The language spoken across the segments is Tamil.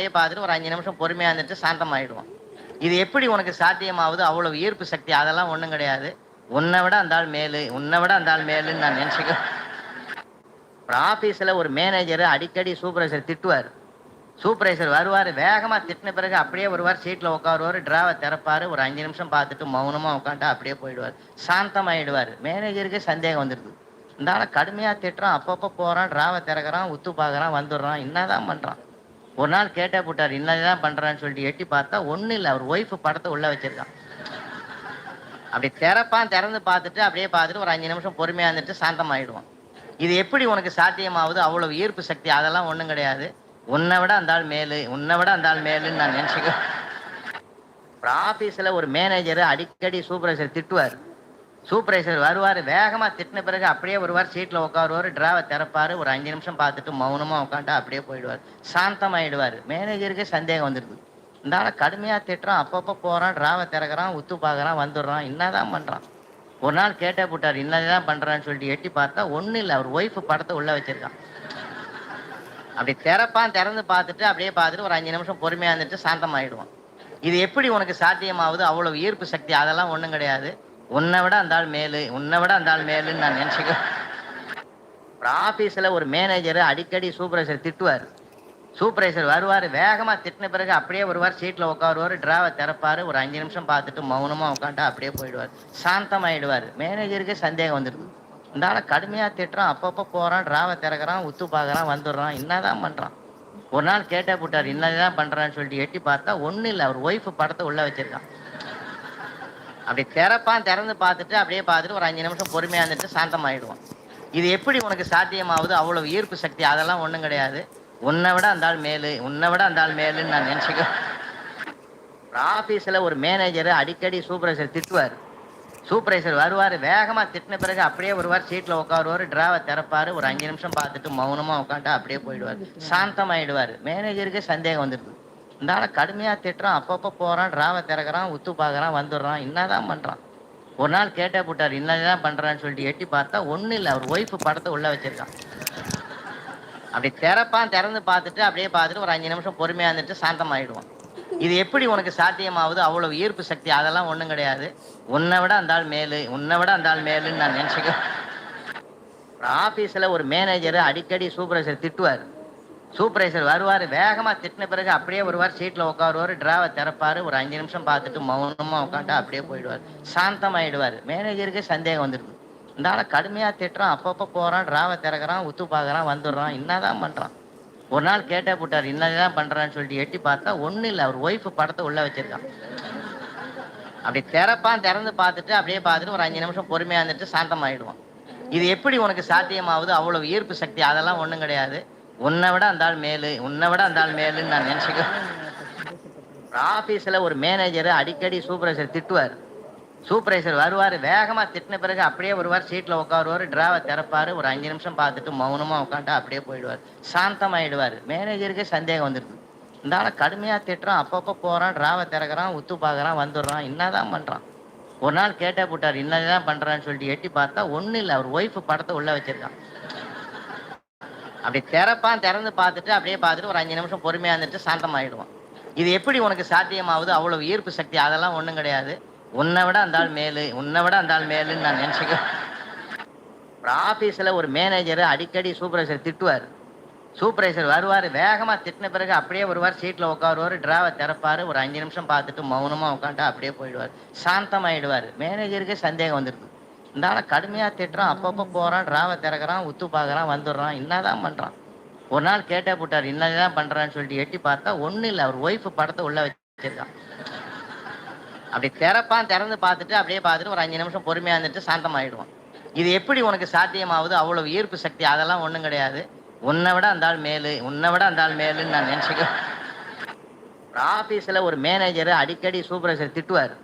அப்படியே பார்த்துட்டு ஒரு அஞ்சு நிமிஷம் பொறுமையாக இருந்துட்டு சாந்தமாயிடுவான் இது எப்படி உனக்கு சாத்தியமாகுது? அவ்வளவு ஈர்ப்பு சக்தி அதெல்லாம் ஒன்றும் கிடையாது. உன்னை விட அந்த ஆள் மேலு உன்னை விட அந்த ஆள் மேலுன்னு நான் நினச்சிக்கிறேன் ஒரு ஆஃபீஸில் ஒரு மேனேஜர் அடிக்கடி சூப்பர்வைசர் திட்டுவார். சூப்பர்வைசர் வருவார் வேகமாக திட்டின பிறகு அப்படியே வருவார் சீட்டில் உட்காருவார் டிராவை திறப்பார் ஒரு அஞ்சு நிமிஷம் பார்த்துட்டு மௌனமாக உட்காந்து அப்படியே போயிடுவார். சாந்தமாயிடுவார். மேனேஜருக்கு சந்தேகம் வந்துடுது இந்த ஆளை கடுமையாக திட்டுறான் அப்பப்போ போகிறான் டிராவை திறக்கிறான் உத்து பார்க்குறான் வந்துடுறான் என்னதான் பண்ணுறான் ஒரு நாள் கேட்டே போட்டார் இன்னதான் பண்றான்னு சொல்லிட்டு எட்டி பார்த்தா ஒன்றும் இல்லை அவர் ஒய்ஃப் படத்தை உள்ளே வச்சிருக்கான். அப்படி திறப்பான் திறந்து பார்த்துட்டு அப்படியே பார்த்துட்டு ஒரு அஞ்சு நிமிஷம் பொறுமையாக இருந்துட்டு சாந்தமாயிடுவான். இது எப்படி உனக்கு சாத்தியமாகுது அவ்வளவு ஈர்ப்பு சக்தி அதெல்லாம் ஒன்றும் கிடையாது. உன்னை விட அந்த ஆள் மேலு உன்னை விட அந்த ஆள் மேலுன்னு நான் நினச்சிக்க ஒரு ஆஃபீஸில் ஒரு மேனேஜர் அடிக்கடி சூப்பர்வைசர் திட்டுவார். சூப்பர்வைசர் வருவார் வேகமாக திட்டின பிறகு அப்படியே வருவார் சீட்டில் உட்காருவார் டிராவை திறப்பார் ஒரு அஞ்சு நிமிஷம் பார்த்துட்டு மௌனமாக உட்காந்து அப்படியே போயிடுவார். சாந்தமாயிடுவார். மேனேஜருக்கு சந்தேகம் வந்துடுது இந்த ஆளை கடுமையாக திட்டுறான் அப்பப்போ போகிறான் டிராவை திறக்கிறான் உத்து பார்க்குறான் வந்துடுறான் என்னதான் பண்ணுறான் ஒரு நாள் கேட்டே போட்டார் என்னதான் பண்ணுறான்னு சொல்லிட்டு எட்டி பார்த்தா ஒன்றும் இல்லை அவர் ஒய்ஃப் படத்தை உள்ளே வச்சுருக்கான். அப்படி திறப்பான் திறந்து பார்த்துட்டு அப்படியே பார்த்துட்டு ஒரு அஞ்சு நிமிஷம் பொறுமையாக இருந்துட்டு சாந்தமாயிடுவான். இது எப்படி உனக்கு சாத்தியமாகுது? அவ்வளோ ஈர்ப்பு சக்தி அதெல்லாம் ஒன்றும் கிடையாது. உன்னை விட அந்த ஆள் மேலு உன்னை விட அந்த ஆள் மேலுன்னு நான் நினச்சிக்க ஒரு ஆஃபீஸில் ஒரு மேனேஜர் அடிக்கடி சூப்பர்வைசர் திட்டுவார். சூப்பர்வைசர் வருவார் வேகமாக திட்டின பிறகு அப்படியே வருவார் சீட்டில் உட்காருவார் டிராவை திறப்பார் ஒரு அஞ்சு நிமிஷம் பார்த்துட்டு மௌனமாக உட்காந்து அப்படியே போயிடுவார். சாந்தமாயிடுவார். மேனேஜருக்கு சந்தேகம் வந்துடுது. இந்த ஆளை கடுமையாக திட்டுறான் அப்பப்போ போகிறான் டிராவை திறக்கிறான் உத்து பார்க்குறான் வந்துடுறான் என்னதான் பண்ணுறான் ஒரு நாள் கேட்டே போட்டார் என்னதான் பண்ணுறான்னு சொல்லிட்டு எட்டி பார்த்தா ஒன்றும் இல்லை அவர் ஒய்ஃபு படத்தை உள்ளே வச்சுருக்கான். அப்படி திறப்பான் திறந்து பார்த்துட்டு அப்படியே பார்த்துட்டு ஒரு அஞ்சு நிமிஷம் பொறுமையாக இருந்துட்டு சாந்தமாயிடுவான். இது எப்படி உனக்கு சாத்தியமாகுது? அவ்வளவு ஈர்ப்பு சக்தி அதெல்லாம் ஒன்றும் கிடையாது. உன்னை விட அந்த ஆள் மேலு உன்னை விட அந்த ஆள் மேலுன்னு நான் நினச்சிக்க ஒரு ஆஃபீஸில் ஒரு மேனேஜர் அடிக்கடி சூப்பர்வைசர் திட்டுவார். சூப்பர்வைசர் வருவார் வேகமாக திட்டின பிறகு அப்படியே வருவார் சீட்டில் உட்காருவார் டிராவை திறப்பார் ஒரு அஞ்சு நிமிஷம் பார்த்துட்டு மௌனமாக உட்காந்துட்டு அப்படியே போயிடுவார். சாந்தமாயிடுவார். மேனேஜருக்கு சந்தேகம் வந்துடுது இந்த ஆளை கடுமையாக திட்டுறான் அப்பப்போ போகிறான் டிராவை திறக்கிறான் உத்து பார்க்குறான் வந்துடுறான் என்னதான் பண்ணுறான் ஒரு நாள் கேட்டே போட்டார் என்னதான் பண்ணுறான்னு சொல்லிட்டு எட்டி பார்த்தா ஒன்றும் இல்லை அவர் ஒய்ஃபு படத்தை உள்ளே வச்சிருக்கான். அப்படி திறப்பான் திறந்து பார்த்துட்டு அப்படியே பார்த்துட்டு ஒரு அஞ்சு நிமிஷம் பொறுமையாக இருந்துட்டு சாந்தமாயிடுவான். இது எப்படி உனக்கு சாத்தியமாகுது? அவ்வளோ ஈர்ப்பு சக்தி அதெல்லாம் ஒன்றும் கிடையாது. உன்னை விட அந்த ஆள் மேலு உன்னை விட அந்த ஆள் மேலுன்னு நான் நினச்சிக்க ஆஃபீஸில் ஒரு மேனேஜர் அடிக்கடி சூப்பர்வைசர் திட்டுவார். சூப்பர்வைசர் வருவார். வேகமாக திட்டின பிறகு அப்படியே வருவார் சீட்டில் உட்காருவார். டிராவை திறப்பார். ஒரு அஞ்சு நிமிஷம் பார்த்துட்டு மௌனமாக உட்காந்து அப்படியே போயிடுவார். சாந்தமாயிடுவார். மேனேஜருக்கு சந்தேகம் வந்துடுது இந்த ஆளை கடுமையாக திட்டுறான். அப்பப்போ போகிறான் டிராவை திறக்கிறான் உத்து பார்க்குறான் வந்துடுறான். என்னதான் பண்ணுறான் ஒரு நாள் கேட்டே போட்டார். என்னதான் பண்ணுறான்னு சொல்லிட்டு எட்டி பார்த்தா ஒன்றும் இல்லை. அவர் ஒய்ஃப் படத்தை உள்ளே வச்சிருக்கான். அப்படி திறப்பான் திறந்து பார்த்துட்டு அப்படியே பார்த்துட்டு ஒரு அஞ்சு நிமிஷம் பொறுமையாக இருந்துட்டு சாந்தமாயிடுவான். இது எப்படி உனக்கு சாத்தியமாகுது? அவ்வளவு ஈர்ப்பு சக்தி. அதெல்லாம் ஒன்றும் கிடையாது. உன்னை விட அந்த ஆள் மேலு உன்னை விட அந்த ஆள் மேலுன்னு நான் நினச்சிக்க ஆஃபீஸில் ஒரு மேனேஜர் அடிக்கடி சூப்பர்வைசர் திட்டுவார். சூப்பர்வைசர் வருவார் வேகமாக திட்டின பிறகு அப்படியே வருவார் சீட்டில் உட்காருவார் டிராவை திறப்பார் ஒரு அஞ்சு நிமிஷம் பார்த்துட்டு மௌனமாக உட்காந்து அப்படியே போயிடுவார். சாந்தமாயிடுவார். மேனேஜருக்கு சந்தேகம் வந்துடுது இந்த ஆளை கடுமையாக திட்டுறான் அப்பப்போ போகிறான் டிராவை திறக்கிறான் உத்து பார்க்குறான் வந்துடுறான் என்னதான் பண்ணுறான் ஒரு நாள் கேட்டே போட்டார் என்னதான் பண்ணுறான்னு சொல்லிட்டு எட்டி பார்த்தா ஒன்றும் இல்லை அவர் ஒய்ஃப் படத்தை உள்ளே வச்சிருக்கான். அப்படி திறப்பான் திறந்து பார்த்துட்டு அப்படியே பார்த்துட்டு ஒரு அஞ்சு நிமிஷம் பொறுமையாக இருந்துட்டு சாந்தமாயிடுவான். இது எப்படி உனக்கு சாத்தியமாகுது? அவ்வளோ ஈர்ப்பு சக்தி அதெல்லாம் ஒன்றும் கிடையாது. உன்னை விட அந்த ஆள் மேலு உன்னை விட அந்த ஆள் மேலுன்னு நான் நினச்சிக்க ஒரு ஆஃபீஸில் ஒரு மேனேஜர் அடிக்கடி சூப்பர்வைசர் திட்டுவார். சூப்பர்வைசர் வருவார் வேகமாக திட்டின பிறகு அப்படியே வருவார் சீட்டில் உட்காருவார் டிராவை திறப்பார். ஒரு அஞ்சு நிமிஷம் பார்த்துட்டு மௌனமாக உட்காந்துட்டு அப்படியே போயிடுவார். சாந்தமாயிடுவார். மேனேஜருக்கே சந்தேகம் வந்துடுது இந்த ஆளை கடுமையாக திட்டுறான் அப்பப்போ போகிறான் டிராவை திறக்கிறான் உத்து பார்க்குறான் வந்துடுறான் என்னதான் பண்ணுறான் ஒரு நாள் கேட்டே போட்டார் என்னதான் பண்ணுறான்னு சொல்லிட்டு எட்டி பார்த்தா ஒன்றும் இல்லை அவர் ஒய்ஃப் படத்தை உள்ளே வச்சிருக்கான். அப்படி திறப்பான் திறந்து பார்த்துட்டு அப்படியே பார்த்துட்டு ஒரு அஞ்சு நிமிஷம் பொறுமையாக இருந்துட்டு சாந்தமாயிடுவான். இது எப்படி உனக்கு சாத்தியமாகுது? அவ்வளோ ஈர்ப்பு சக்தி அதெல்லாம் ஒன்றும் கிடையாது. உன்னை விட அந்த ஆள் மேலு உன்னை விட அந்த ஆள் மேலுன்னு நான் நினச்சிக்க ஆஃபீஸில் ஒரு மேனேஜர் அடிக்கடி சூப்பர்வைசர் திட்டுவார்.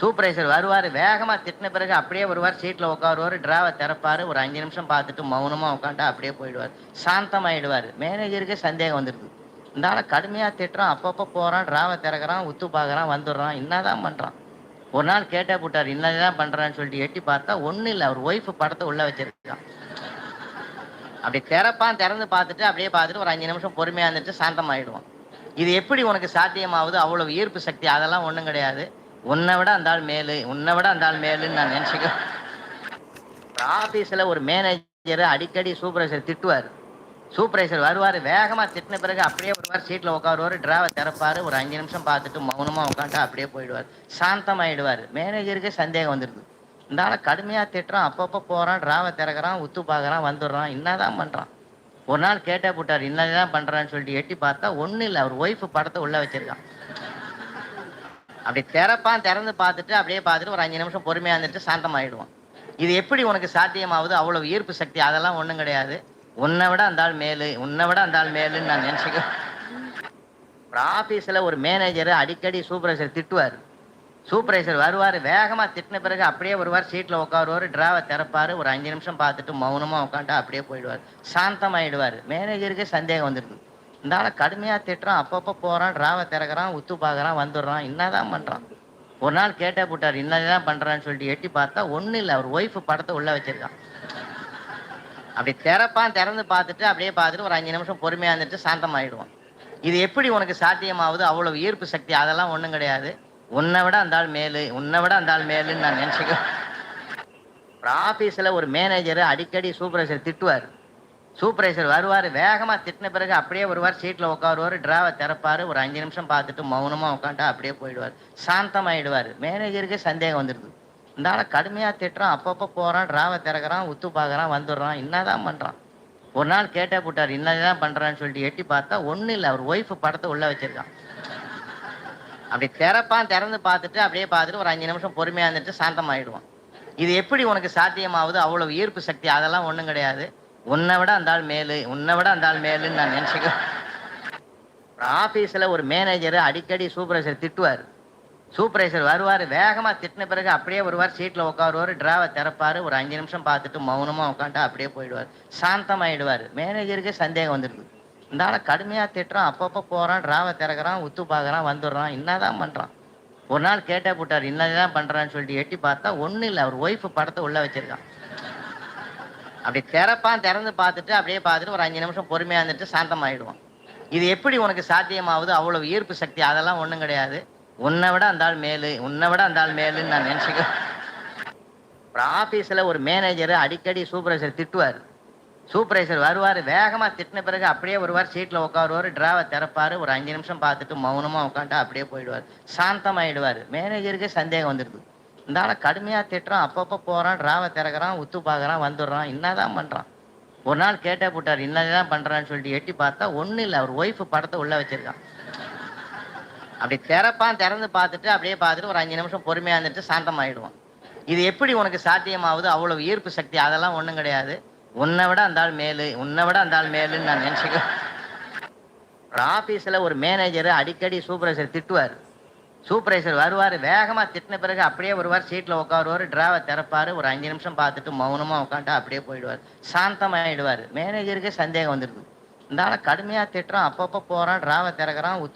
சூப்பர்வைசர் வருவார். வேகமாக திட்டின பிறகு அப்படியே வருவார் சீட்டில் உட்காருவார் டிராவை திறப்பார். ஒரு அஞ்சு நிமிஷம் பார்த்துட்டு மௌனமாக உட்காந்து அப்படியே போயிடுவார். சாந்தமாயிடுவார். மேனேஜருக்கு சந்தேகம் வந்துடுது இந்த ஆளை கடுமையாக திட்டுறான் அப்பப்போ போகிறான் டிராவை திறக்கிறான் உத்து பார்க்குறான் வந்துடுறான் என்னதான் பண்ணுறான் ஒரு நாள் கேட்டே போட்டார் என்னதான் பண்ணுறான்னு சொல்லிட்டு எட்டி பார்த்தா ஒன்றும் இல்லை அவர் ஒய்ஃப் படத்தை உள்ளே வச்சிருக்கான். அப்படி திறப்பான் திறந்து பார்த்துட்டு அப்படியே பார்த்துட்டு ஒரு அஞ்சு நிமிஷம் பொறுமையாக இருந்துட்டு சாந்தமாயிடுவான். இது எப்படி உனக்கு சாத்தியமாகுது? அவ்வளோ ஈர்ப்பு சக்தி அதெல்லாம் ஒன்றும் கிடையாது. உன்னை விட அந்த ஆள் மேலு உன்னை விட அந்த ஆள் மேலுன்னு நான் நினைச்சுக்க ஆபீஸ்ல ஒரு மேனேஜர் அடிக்கடி சூப்பர்வைசர் திட்டுவார். சூப்பர்வைசர் வருவார் வேகமா திட்டின பிறகு அப்படியே வருவார் சீட்ல உட்காருவார் டிராவை திறப்பாரு ஒரு அஞ்சு நிமிஷம் பார்த்துட்டு மௌனமா உட்காந்து அப்படியே போயிடுவார். சாந்தமாயிடுவார். மேனேஜருக்கு சந்தேகம் வந்துடுது இந்த ஆளை திட்டுறான் அப்பப்போ போகிறான் டிராவை திறக்கிறான் உத்து பார்க்கறான் வந்துடுறான் என்னதான் பண்றான். ஒரு நாள் கேட்டே போட்டார் என்னதான் பண்றான்னு சொல்லிட்டு எட்டி பார்த்தா ஒன்றும் இல்லை அவர் ஒய்ஃப் படத்தை உள்ள வச்சிருக்கான். அப்படி திறப்பான் திறந்து பார்த்துட்டு அப்படியே பார்த்துட்டு ஒரு அஞ்சு நிமிஷம் பொறுமையாக இருந்துட்டு சாந்தமாயிடுவான். இது எப்படி உனக்கு சாத்தியமாகுது? அவ்வளவு ஈர்ப்பு சக்தி அதெல்லாம் ஒன்றும் கிடையாது. உன்னை விட அந்த ஆள் மேலு உன்னை விட அந்த ஆள் மேலுன்னு நான் நினைச்சுக்க ஒரு ஆஃபீஸில் ஒரு மேனேஜர் அடிக்கடி சூப்பர்வைசர் திட்டுவார். சூப்பர்வைசர் வருவார் வேகமா திட்டின பிறகு அப்படியே வருவார் சீட்ல உட்காருவார் டிராவை திறப்பாரு. ஒரு அஞ்சு நிமிஷம் பார்த்துட்டு மௌனமா உட்காந்து அப்படியே போயிடுவார். சாந்தமாயிடுவார். மேனேஜருக்கே சந்தேகம் வந்துருது. இந்த ஆளை கடுமையா திட்டுறான் அப்பப்போ போறான் டிராவை திறக்கிறான் உத்து பாக்குறான் வந்துடுறான் என்னதான் பண்றான்? ஒரு நாள் கேட்டே போட்டார் என்னதான் பண்றான்னு சொல்லிட்டு எட்டி பார்த்தா ஒண்ணும் இல்லை அவர் ஒய்ஃப் படத்தை உள்ள வச்சிருக்கான். அப்படி திறப்பான் திறந்து பார்த்துட்டு அப்படியே பார்த்துட்டு ஒரு அஞ்சு நிமிஷம் பொறுமையா இருந்துட்டு சாந்தமாயிடுவான். இது எப்படி உனக்கு சாத்தியமாகுது அவ்வளவு ஈர்ப்பு சக்தி அதெல்லாம் ஒண்ணும் கிடையாது. உன்னை விட அந்த ஆள் மேலு உன்னை விட அந்த ஆள் மேலுன்னு நான் நினைச்சுக்க ஒரு ஆபீஸ்ல ஒரு மேனேஜர் அடிக்கடி சூப்பர்வைசர் திட்டுவார். சூப்பர்வைசர் வருவார் வேகமாக திட்டின பிறகு அப்படியே வருவார் சீட்டில் உட்காருவார் டிராவை திறப்பாரு ஒரு அஞ்சு நிமிஷம் பார்த்துட்டு மௌனமாக உட்காந்து அப்படியே போயிடுவார். சாந்தமாயிடுவார். மேனேஜருக்கு சந்தேகம் வந்துடுது இந்த ஆளை திட்டுறோம் திட்டுறான் அப்பப்போ போகிறான் டிராவை திறக்கிறான் உத்து பார்க்குறான் வந்துடுறான் என்னதான் பண்ணுறான் ஒரு நாள் கேட்டே போட்டார் என்னதான் பண்ணுறான்னு சொல்லிட்டு எட்டி பார்த்தா ஒன்றும் இல்லை அவர் ஒய்ஃப் படத்தை உள்ளே வச்சுருக்கான். அப்படி திறப்பான் திறந்து பார்த்துட்டு அப்படியே பார்த்துட்டு ஒரு அஞ்சு நிமிஷம் பொறுமையாக இருந்துட்டு சாந்தமாயிடுவான். இது எப்படி உனக்கு சாத்தியமாகுது? அவ்வளோ ஈர்ப்பு சக்தி அதெல்லாம் ஒன்றும் கிடையாது. உன்னை விட அந்த ஆள் மேலு உன்னை விட அந்த ஆள் மேலுன்னு நான் நினச்சிக்க ஆஃபீஸில் ஆபீஸ்ல ஒரு மேனேஜர் அடிக்கடி சூப்பர்வைசர் திட்டுவார். சூப்பர்வைசர் வருவார் வேகமா திட்டின பிறகு அப்படியே வருவார் சீட்ல உட்காருவார் டிராவை திறப்பாரு ஒரு அஞ்சு நிமிஷம் பார்த்துட்டு மௌனமா உட்காந்துட்டு அப்படியே போயிடுவார். சாந்தமாயிடுவார். மேனேஜருக்கு சந்தேகம் வந்துருது. இந்த ஆளை கடுமையா திட்டுறான் அப்பப்போ போறான் டிராவை திறக்கிறான் உத்து பார்க்குறான் வந்துடுறான் என்னதான் பண்றான். ஒரு நாள் கேட்டே போட்டார் என்னதான் பண்றான்னு சொல்லிட்டு எட்டி பார்த்தா ஒன்றும் இல்லை அவர் ஒய்ஃப் படத்தை உள்ள வச்சிருக்கான். அப்படி திறப்பான் திறந்து பார்த்துட்டு அப்படியே பார்த்துட்டு ஒரு அஞ்சு நிமிஷம் பொறுமையாக இருந்துட்டு சாந்தமாயிடுவான் இது எப்படி உனக்கு சாத்தியமாகுது அவ்வளோ ஈர்ப்பு சக்தி அதெல்லாம் ஒன்றும் கிடையாது. உன்னை விட அந்த ஆள் மேலு உன்னை விட அந்த ஆள் மேலுன்னு நான் நினைச்சுக்க அப்புறம் ஆஃபீஸில் ஒரு மேனேஜர் அடிக்கடி சூப்பர்வைசர் திட்டுவார். சூப்பர்வைசர் வருவார் வேகமாக திட்டின பிறகு அப்படியே வருவார் சீட்டில் உட்காருவார் டிராவை திறப்பார் ஒரு அஞ்சு நிமிஷம் பார்த்துட்டு மௌனமாக உட்காந்து அப்படியே போயிடுவார். சாந்தமாயிடுவார். மேனேஜருக்கு சந்தேகம் வந்துடுது இந்த ஆளை திட்டுறான் அப்பப்போ போறான் டிராவை திறக்கிறான் உத்து பார்க்குறான் வந்துடுறான் என்னதான் பண்றான்? ஒரு நாள் கேட்டே போட்டார் என்னதான் பண்றான்னு சொல்லிட்டு எட்டி பார்த்தா ஒன்றும் இல்லை அவர் ஒய்ஃப் படத்தை உள்ள வச்சிருக்கான். அப்படி திறப்பான் திறந்து பார்த்துட்டு அப்படியே பார்த்துட்டு ஒரு அஞ்சு நிமிஷம் பொறுமையாக இருந்துட்டு சாந்தமாயிடுவான். இது எப்படி உனக்கு சாத்தியமாகுது? அவ்வளவு ஈர்ப்பு சக்தி அதெல்லாம் ஒன்றும் கிடையாது. உன்னை விட அந்த ஆள் மேலு உன்னை விட அந்த ஆள் மேலுன்னு நான் நினைச்சுக்க ஒரு ஆபீஸ்ல ஒரு மேனேஜர் அடிக்கடி சூப்பர்வைசர் திட்டுவார். சூப்பர்வைசர் வருவார் வேகமா திட்டின பிறகு அப்படியே வருவார் சீட்ல உட்காருவார் டிராவை திறப்பாரு ஒரு அஞ்சு நிமிஷம் பார்த்துட்டு மௌனமா உட்காந்து அப்படியே போயிடுவார். சாந்தமாயிடுவார். மேனேஜருக்கு சந்தேகம் வந்துருது. இருந்தாலும் கடுமையாக கடுமையா திட்டுறான் அப்பப்போ போறான் டிராவை திறக்கிறான் உத்து